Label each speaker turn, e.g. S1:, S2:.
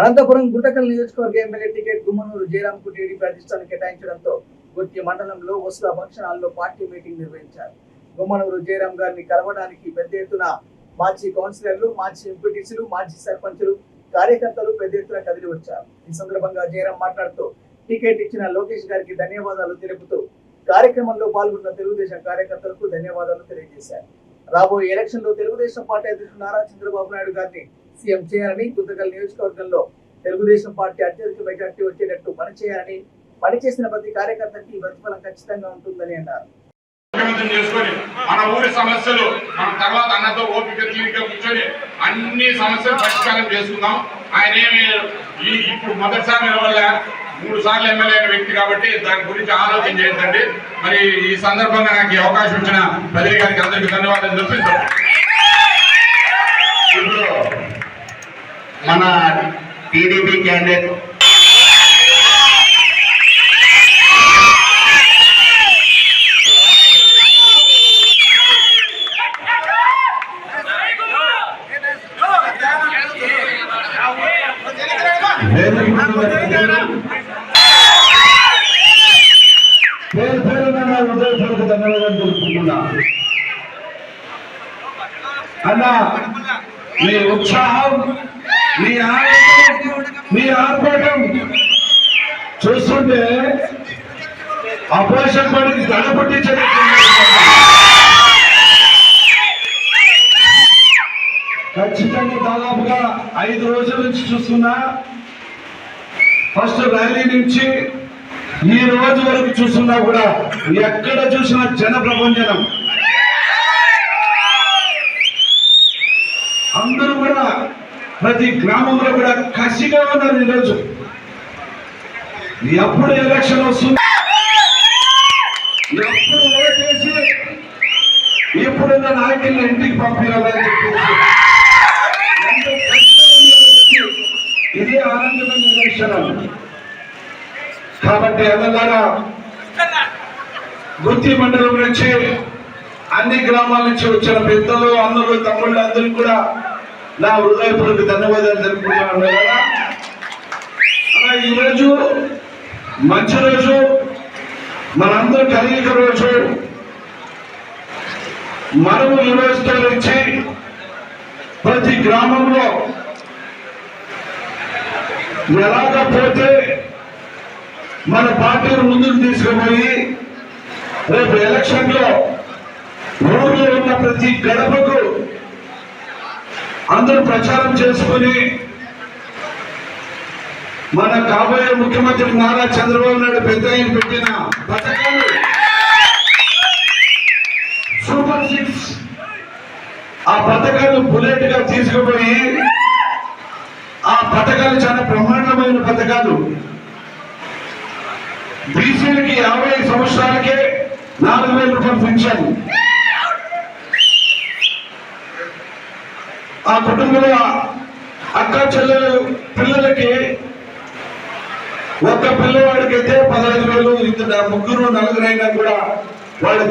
S1: అనంతపురం గుంటకల్ నియోజకవర్గ MLA ticket Gummanur జయరాంకు TDP అధిష్టానం కేటాయించడంతో గుత్తి మండలంలో వసుల భక్షణాల్లో పార్టీ మీటింగ్ నిర్వహించారు గుమ్మనూరు జయరాం గారిని కలవడానికి పెద్ద ఎత్తున మాజీ కౌన్సిలర్లు మాజీ ఎంపీటీసీలు మాజీ సర్పంచులు కార్యకర్తలు పెద్ద ఎత్తున కదిలి వచ్చారు ఈ సందర్భంగా జయరాం మాట్లాడుతూ టికెట్ ఇచ్చిన లోకేష్ గారికి ధన్యవాదాలు తెలుపుతూ కార్యక్రమంలో పాల్గొన్న తెలుగుదేశం కార్యకర్తలకు ధన్యవాదాలు తెలియజేశారు రాబోయే ఎలక్షన్ లో తెలుగుదేశం పార్టీ అధ్యక్షుడు నారా చంద్రబాబు నాయుడు గారిని సీఎం చేయాలని గుంతకల్ నియోజకవర్గంలో తెలుగుదేశం పార్టీ అత్యధిక మెజార్టీ వచ్చేటట్టు పనిచేయాలని పనిచేసిన ప్రతి కార్యకర్తకి ప్రతిఫలం ఖచ్చితంగా ఉంటుందని అన్నారు
S2: మన ఊరి సమస్యలు మన తర్వాత అన్నతో ఓపిక తీరిక కూర్చొని అన్ని సమస్యలు పరిష్కారం చేసుకుందాం ఆయన ఏమి ఇప్పుడు మొదటిసారి వల్ల మూడు సార్లు ఎమ్మెల్యే వ్యక్తి కాబట్టి దాని గురించి ఆలోచన చేయొద్దండి మరి ఈ సందర్భంగా నాకు అవకాశం ఇచ్చిన ప్రజల గారికి అందరికీ ధన్యవాదాలు చెప్పిస్తాం
S3: మన టీడీపీ క్యాండిడేట్ పేరు పేరున నా ఉదయపూర్వక ధన్యవాదాలు తెలుపుకుంటున్నా అన్న మీ ఉత్సాహం మీ మీ ఆర్భాటం చూస్తుంటే అపోజిషన్ పార్టీకి దడపట్టి ఖచ్చితంగా దాదాపుగా ఐదు రోజుల నుంచి చూస్తున్నా ఫస్ట్ ర్యాలీ నుంచి ఈ రోజు వరకు చూస్తున్నా కూడా ఎక్కడ చూసినా జన ప్రపంచనం అందరూ కూడా ప్రతి గ్రామంలో కూడా కసిగా ఉన్నారు ఈరోజు ఎప్పుడు ఎలక్షన్ వస్తుంది ఎప్పుడు ఓటేసి ఎప్పుడైనా నాయకులను ఇంటికి పంపించాలని చెప్పేసి ఇదే ఆనందమైన నిదర్శనం కాబట్టి అన్నలారా గుత్తి మండలం నుంచి అన్ని గ్రామాల నుంచి వచ్చిన పెద్దలు అందరూ తమ్ముళ్ళు అందరికీ కూడా నా హృదయపూర్వక ధన్యవాదాలు తెలుపుకుంటా ఉన్నారా ఈరోజు మంచి రోజు మనందరూ కలిగిన రోజు మనము ఈ రోజుతో నుంచి ప్రతి గ్రామంలో పోతే మన పార్టీని ముందుకు తీసుకుపోయి రేపు ఎలక్షన్ లో ఊళ్ళో ఉన్న ప్రతి గడపకు అందరూ ప్రచారం చేసుకుని మన కాబోయే ముఖ్యమంత్రి నారా చంద్రబాబు నాయుడు పెద్ద ఆయన పెట్టిన పథకాలు సూపర్ సిక్స్ ఆ పథకాలు బుల్లెట్ గా తీసుకుపోయి ఆ పథకాలు చాలా బ్రహ్మాండమైన పథకాలు బీసీలకి యాభై సంవత్సరాలకే నాలుగు వేల రూపాయలు పెంచాను ఆ కుటుంబంలో అక్క చెల్లెలు పిల్లలకి ఒక్క పిల్లవాడికైతే పదహైదు వేలు ఇద్దరు ముగ్గురు నలుగురైనా కూడా వాళ్ళు